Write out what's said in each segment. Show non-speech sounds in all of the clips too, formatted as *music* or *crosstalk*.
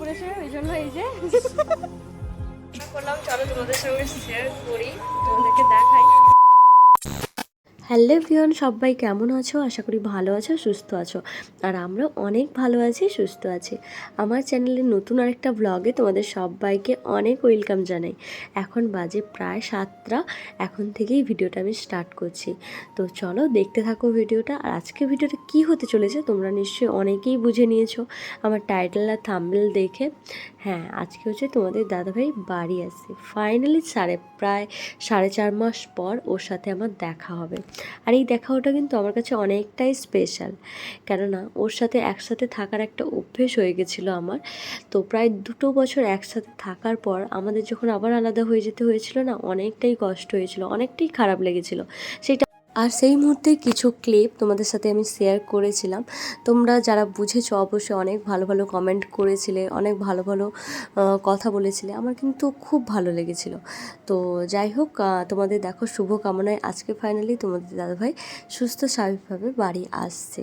হয়ে ওই জন্য এই যে। *laughs* করলাম চলো তোমাদের সঙ্গে শেয়ার করি। তোমাদেরকে দেখাই। হ্যালো ভিয়ন সবাই কেমন আছো? আশা করি ভালো আছো, সুস্থ আছো। আর আমরা অনেক ভালো আছি, সুস্থ আছি। আমার চ্যানেলে নতুন আরেকটা ব্লগে তোমাদের সবাইকে অনেক ওয়েলকাম জানাই। এখন বাজে প্রায় সাতটা, এখন থেকেই ভিডিওটা আমি স্টার্ট করছি। তো চলো দেখতে থাকো ভিডিওটা আর আজকে ভিডিওটা কি হতে চলেছে তোমরা নিশ্চয়ই অনেকেই বুঝে নিয়েছো। আমার টাইটেল আর থাম্বেল দেখে। হ্যাঁ আজকে হচ্ছে তোমাদের দাদাভাই বাড়ি আসছে। ফাইনালি সাড়ে প্রায় সাড়ে চার মাস পর ওর সাথে আমার দেখা হবে। আর এই দেখা ওটা কিন্তু আমার কাছে অনেকটাই স্পেশাল কেননা ওর সাথে একসাথে থাকার একটা অভ্যেস হয়ে গেছিল আমার। তো প্রায় দুটো বছর একসাথে থাকার পর আমাদের যখন আবার আলাদা হয়ে যেতে হয়েছিল না, অনেকটাই কষ্ট হয়েছিল, অনেকটাই খারাপ লেগেছিলো। সেটা আর সেই মুহূর্তে কিছু ক্লিপ তোমাদের সাথে আমি শেয়ার করেছিলাম। তোমরা যারা বুঝেছ অবশ্যই অনেক ভালো ভালো কমেন্ট করেছিলে, অনেক ভালো ভালো কথা বলেছিলে। আমার কিন্তু খুব ভালো লেগেছিল। তো যাই হোক তোমাদের দেখো শুভ কামনায় আজকে ফাইনালি তোমাদের দাদাভাই সুস্থ স্বাভাবিকভাবে বাড়ি আসছে।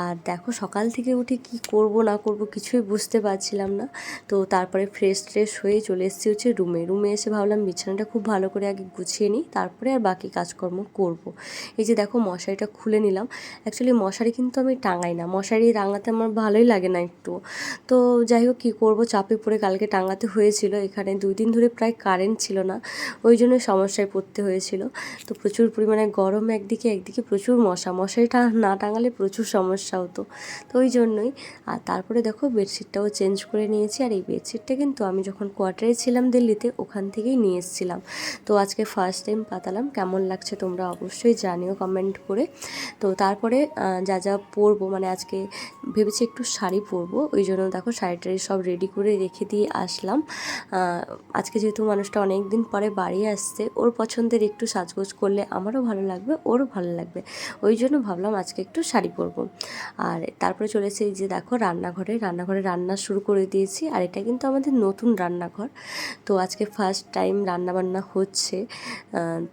আর দেখো সকাল থেকে উঠে কি করব না করব কিছুই বুঝতে পারছিলাম না। তো তারপরে ফ্রেশ ট্রেশ হয়ে চলে এসেছি হচ্ছে রুমে রুমে এসে ভাবলাম বিছানাটা খুব ভালো করে আগে গুছিয়ে নিই, তারপরে আর বাকি কাজকর্ম করব। এই যে দেখো মশারিটা খুলে নিলাম। অ্যাকচুয়ালি মশারি কিন্তু আমি টাঙাই না। মশারি টাঙাতে আমার ভালোই লাগে না একটু। তো যাই হোক, কী করব? চাপে পড়ে কালকে টাঙাতে হয়েছিল। এখানে দুই দিন ধরে প্রায় কারেন্ট ছিল না। ওই জন্য সমস্যায় পড়তে হয়েছিল। তো প্রচুর পরিমাণে গরম একদিকে একদিকে প্রচুর মশা। মশারিটা না টাঙালে প্রচুর সমস্যা হতো। তো ওই জন্যই আর তারপরে দেখো বেডশিটটাও চেঞ্জ করে নিয়েছি। আর এই বেডশিটটা কিন্তু আমি যখন কোয়ার্টারে ছিলাম দিল্লিতে, ওখান থেকেই নিয়ে এসেছিলাম। তো আজকে ফার্স্ট টাইম পাতালাম। কেমন লাগছে তোমরা অবশ্যই জানিও কমেন্ট করে। তো তারপরে যা যা পরবো মানে আজকে ভেবেছি একটু শাড়ি পরবো, ওই জন্য দেখো শাড়ি টাড়ি সব রেডি করে রেখে দিয়ে আসলাম। আজকে যেহেতু মানুষটা অনেক দিন পরে বাড়ি আসছে, ওর পছন্দের একটু সাজগোজ করলে আমারও ভালো লাগবে, ওরও ভালো লাগবে। ওই জন্য ভাবলাম আজকে একটু শাড়ি পরবো। আর তারপরে চলে এসে এই যে দেখো রান্নাঘরে রান্নাঘরে রান্না শুরু করে দিয়েছি, আর এটা কিন্তু আমাদের নতুন রান্নাঘর। তো আজকে ফার্স্ট টাইম রান্না বান্না হচ্ছে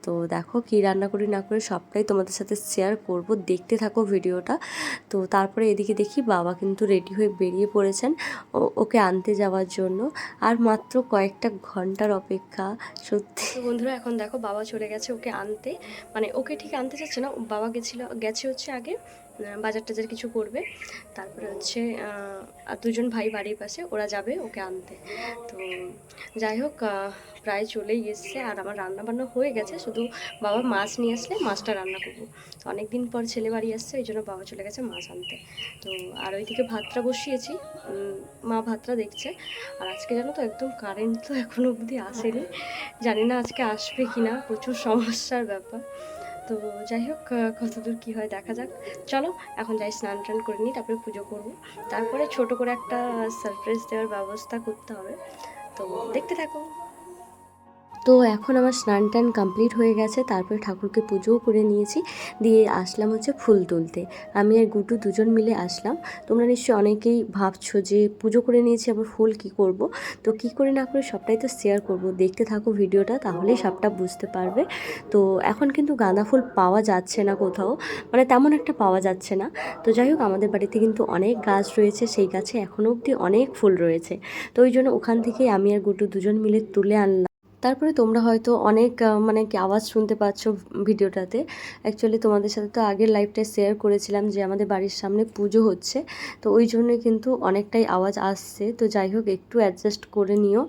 তো দেখো কি রান্না করি না করি সবটাই তোমাদের সাথে শেয়ার করব। দেখতে থাকো ভিডিওটা। তো তারপরে এদিকে দেখি বাবা কিন্তু রেডি হয়ে বেরিয়ে পড়েছেন ওকে আনতে যাওয়ার জন্য। আর মাত্র কয়েকটা ঘণ্টার অপেক্ষা, সত্যি। বন্ধুরা, এখন দেখো বাবা চলে গেছে ওকে আনতে। মানে ওকে ঠিক আনতে চাচ্ছে না, বাবা গেছিল, গেছে হচ্ছে আগে। বাজার টাজার কিছু করবে। তারপরে হচ্ছে আর দুজন ভাই বাড়ির পাশে, ওরা যাবে ওকে আনতে। তো যাই হোক প্রায় চলেই এসছে। আর আমার রান্না বান্না হয়ে গেছে। শুধু বাবা মাছ নিয়ে আসলে মাছটা রান্না করব। অনেক দিন পর ছেলে বাড়ি আসছে, ওই জন্য বাবা চলে গেছে মাছ আনতে। তো আর ওইদিকে ভাতটা বসিয়েছি। মা ভাতটা দেখছে। আর আজকে জানো তো, একদম কারেন্ট তো এখনও অবধি আসেনি। জানি না আজকে আসবে কি না প্রচুর সমস্যার ব্যাপার। তো যাই হোক কতদূর কী হয় দেখা যাক। চলো, এখন যাই স্নান টান করে নিই, তারপরে পুজো করব। তারপরে ছোট করে একটা সারপ্রাইজ দেওয়ার ব্যবস্থা করতে হবে। তো দেখতে থাকো। তো এখন আমার স্নান টান কমপ্লিট হয়ে গেছে, তারপরে ঠাকুরকে পুজোও করে নিয়েছি। দিয়ে আসলাম হচ্ছে ফুল তুলতে। আমি আর গুটু দুজন মিলে আসলাম। তোমরা নিশ্চয়ই অনেকেই ভাবছ যে পুজো করে নিয়েছি, আবার ফুল কি করব? তো কি করে না করে সবটাই তো শেয়ার করব। দেখতে থাকো ভিডিওটা, তাহলেই সবটা বুঝতে পারবে। তো এখন কিন্তু গাঁদা ফুল পাওয়া যাচ্ছে না কোথাও মানে তেমন একটা পাওয়া যাচ্ছে না। তো যাই হোক, আমাদের বাড়িতে কিন্তু অনেক গাছ রয়েছে, সেই গাছে এখনও অবধি অনেক ফুল রয়েছে। তো ওই জন্য ওখান থেকেই আমি আর গুটু দুজন মিলে তুলে আনলাম। তারপরে তোমরা হয়তো অনেক মানে কি আওয়াজ শুনতে পাচ্ছ ভিডিওটাতে। অ্যাকচুয়ালি তোমাদের সাথে তো আগের লাইভটা শেয়ার করেছিলাম যে আমাদের বাড়ির সামনে পুজো হচ্ছে। তো ওই জন্যই কিন্তু অনেকটাই আওয়াজ আসছে। তো যাই হোক, একটু অ্যাডজাস্ট করে নিও।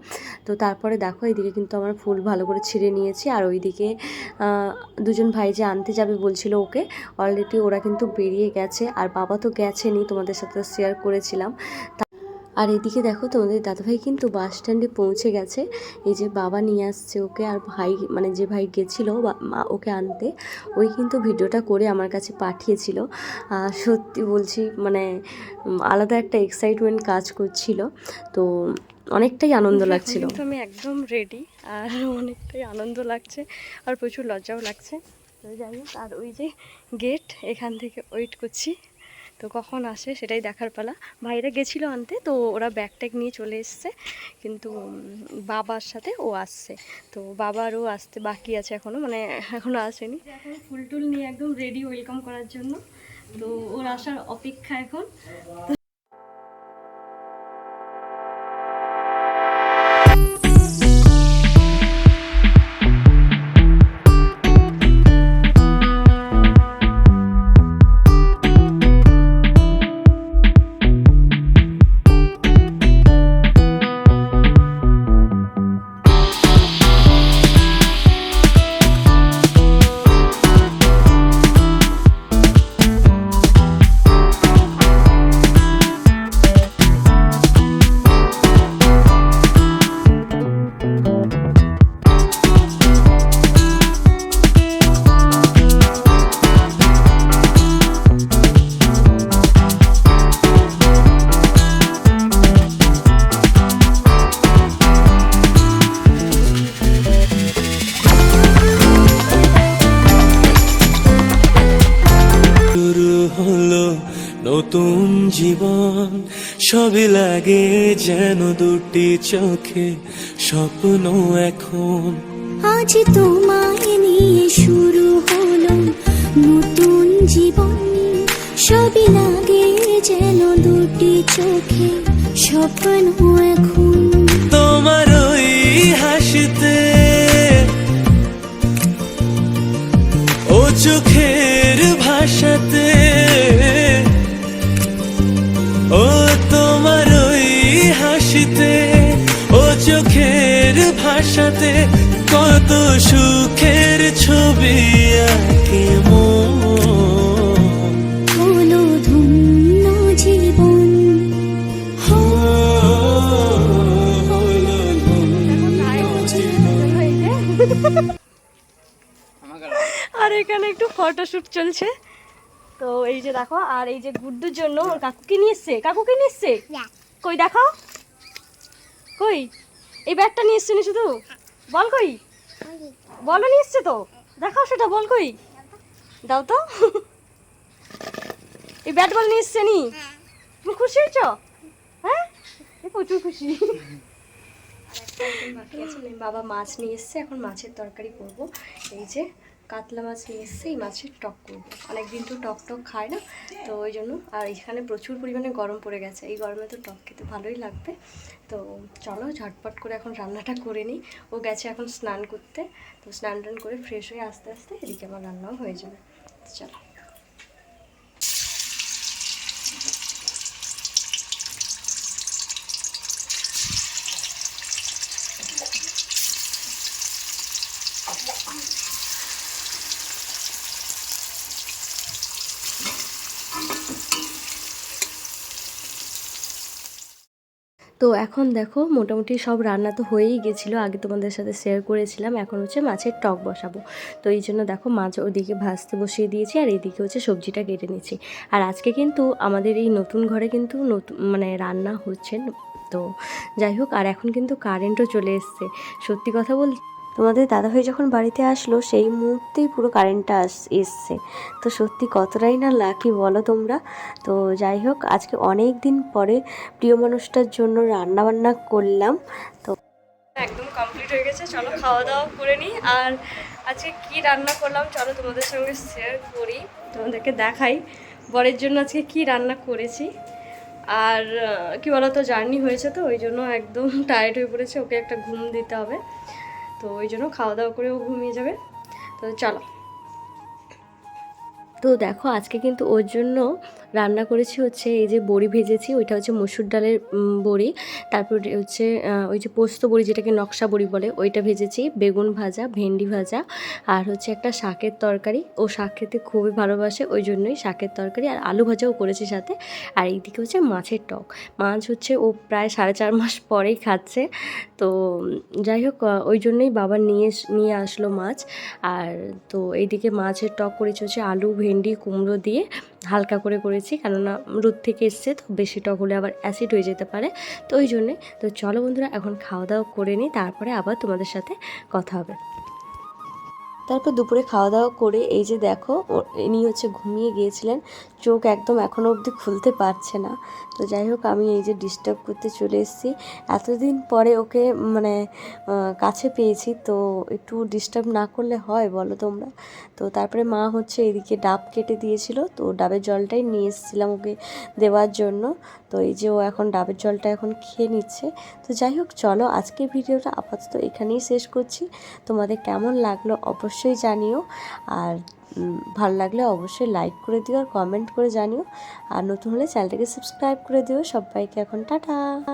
তো তারপরে দেখো, এদিকে কিন্তু আমার ফুল ভালো করে ছিঁড়ে নিয়েছি। আর ওইদিকে দুজন ভাই যে আনতে যাবে বলছিল ওকে অলরেডি ওরা কিন্তু বেরিয়ে গেছে। আর বাবা তো গেছেনি তোমাদের সাথে শেয়ার করেছিলাম। আর এদিকে দেখো তোমাদের দাদাভাই কিন্তু বাস স্ট্যান্ডে পৌঁছে গেছে। এই যে বাবা নিয়ে আসছে ওকে আর ভাই মানে যে ভাই গেছিল ওকে আনতে ওই কিন্তু ভিডিওটা করে আমার কাছে পাঠিয়েছিল। আর সত্যি বলছি মানে আলাদা একটা এক্সাইটমেন্ট কাজ করছিল। তো অনেকটাই আনন্দ লাগছিল। আমি একদম রেডি আর অনেকটাই আনন্দ লাগছে আর প্রচুর লজ্জাও লাগছে। তো যাই হোক আর ওই যে গেট এখান থেকে ওয়েট করছি। তো কখন আসে সেটাই দেখার পালা। ভাইরা গেছিল আনতে, তো ওরা ব্যাগ ট্যাগ নিয়ে চলে এসছে। কিন্তু বাবার সাথে ও আসছে। তো বাবারও আসতে বাকি আছে এখনও মানে এখনও আসেনি। এখন ফুল টুল নিয়ে একদম রেডি ওয়েলকাম করার জন্য। তো ওর আসার অপেক্ষা এখন। জীবন সবই লাগে যেন দুটি চোখে স্বপ্ন এখন। আজ তোমায় নিয়ে শুরু হলো নতুন জীবন। সবই লাগে যেন দুটি চোখে স্বপ্ন এখন। তোমার ওই ছবি আঁকে মন। ধন্য জীবন। আর এখানে একটু ফটোশুট চলছে। তো এই যে দেখো আর এই যে গুড্ডুর জন্য ওর কাকুকে নিয়ে এসছে। কাকুকে নিয়ে এসছে? কই দেখাও কই? এই ব্যাগটা নিয়ে এসছে নি শুধু? বল কই? বলো নিয়ে তো? দেখাও সেটা, বল কই? দাও তো। এই ব্যাট বল নিয়ে এসছে নি? তুমি খুশি হয়েছ? হ্যাঁ? প্রচুর খুশি। বাবা মাছ নিয়ে এসছে, এখন মাছের তরকারি করব। এই যে কাতলা মাছ নিয়ে এসছে, এই মাছের টক করব অনেকদিন তো টক টক খায় না, তো ওই জন্য, আর এখানে প্রচুর পরিমাণে গরম পড়ে গেছে। এই গরমে তো টক খেতে ভালোই লাগবে। তো চলো, ঝটপট করে এখন রান্নাটা করে নিই। ও গেছে এখন স্নান করতে, তো স্নান টান করে ফ্রেশ হয়ে আস্তে আস্তে এদিকে আমার রান্নাও হয়ে যাবে। চলো। তো এখন দেখো, মোটামুটি সব রান্না তো হয়েই গেছিল, আগে তোমাদের সাথে শেয়ার করেছিলাম, এখন হচ্ছে মাছের টক বসাবো। তো এই জন্য দেখো মাছ ওদিকে ভাজতে বসিয়ে দিয়েছি, আর এইদিকে হচ্ছে সবজিটা কেটে নিচ্ছি। আর আজকে কিন্তু আমাদের এই নতুন ঘরে কিন্তু নতুন মানে রান্না হচ্ছে, তো যাই হোক, আর এখন কিন্তু কারেন্টও চলে এসছে। সত্যি কথা বল তোমাদের দাদাভাই যখন বাড়িতে আসলো, সেই মুহূর্তেই পুরো কারেন্টটা আস, এসছে। তো সত্যি কতটাই না লাকি বলো তোমরা। তো যাই হোক, আজকে অনেক দিন পরে প্রিয় মানুষটার জন্য রান্না বান্না করলাম। তো একদম কমপ্লিট হয়ে গেছে। চলো খাওয়া দাওয়া করে নিই। আর আজকে কি রান্না করলাম, চলো তোমাদের সঙ্গে শেয়ার করি। তোমাদেরকে দেখাই। বরের জন্য আজকে কি রান্না করেছি। আর কি বলতো জার্নি হয়েছে তো, ওই জন্য একদম *laughs* টায়ার্ড হয়ে পড়েছে। ওকে একটা ঘুম দিতে হবে। তো ওই জন্য খাওয়া দাওয়া করে ও ঘুমিয়ে যাবে। তো চলো। তো দেখো, আজকে কিন্তু ওর জন্য রান্না করেছি হচ্ছে এই যে বড়ি ভেজেছি, ওইটা হচ্ছে মসুর ডালের বড়ি। তারপর হচ্ছে ওই যে পোস্ত বড়ি যেটাকে নকশা বড়ি বলে, ওইটা ভেজেছি, বেগুন ভাজা, ভেন্ডি ভাজা আর হচ্ছে একটা শাকের তরকারি। ও শাক খেতে খুবই ভালোবাসে, ওই জন্যই শাকের তরকারি আর আলু ভাজাও করেছি সাথে। আর এইদিকে হচ্ছে মাছের টক। মাছ হচ্ছে ও প্রায় সাড়ে চার মাস পরেই খাচ্ছে। তো, যাই হোক ওই জন্যই বাবা নিয়ে নিয়ে আসলো মাছ। আর তো, এইদিকে মাছের টক করেছি হচ্ছে আলু, ভেন্ডি, কুমড়ো দিয়ে। হালকা করে করেছি, কেননা রোদ থেকে এসছে, তো বেশি টক হলে আবার অ্যাসিড হয়ে যেতে পারে। তো ওই জন্যে, তো চলো বন্ধুরা, এখন খাওয়া দাওয়া করে নিই, তারপরে আবার তোমাদের সাথে কথা হবে। তারপর দুপুরে খাওয়া দাওয়া করে এই যে দেখো ইনি হচ্ছে ঘুমিয়ে গিয়েছিলেন। চোখ একদম এখনও অবধি খুলতে পারছে না। তো যাই হোক, আমি এই যে ডিস্টার্ব করতে চলে এসেছি। এতদিন পরে ওকে মানে কাছে পেয়েছি। তো একটু ডিস্টার্ব না করলে হয় বলো তোমরা? তো তারপরে মা হচ্ছে এদিকে ডাব কেটে দিয়েছিল। তো ডাবের জলটাই নিয়ে এসেছিলাম ওকে দেওয়ার জন্য। তো এই যে ও এখন ডাবের জলটা এখন খেয়ে নিচ্ছে। তো যাই হোক, চলো আজকের ভিডিওটা আপাতত এখানেই শেষ করছি। তোমাদের কেমন লাগল অবশ্যই জানিও। আর ভালো লাগলে অবশ্যই লাইক করে দিও আর কমেন্ট করে জানিও। আর নতুন হলে চ্যানেলটাকে সাবস্ক্রাইব করে দিও। সবাইকে এখন টাটা।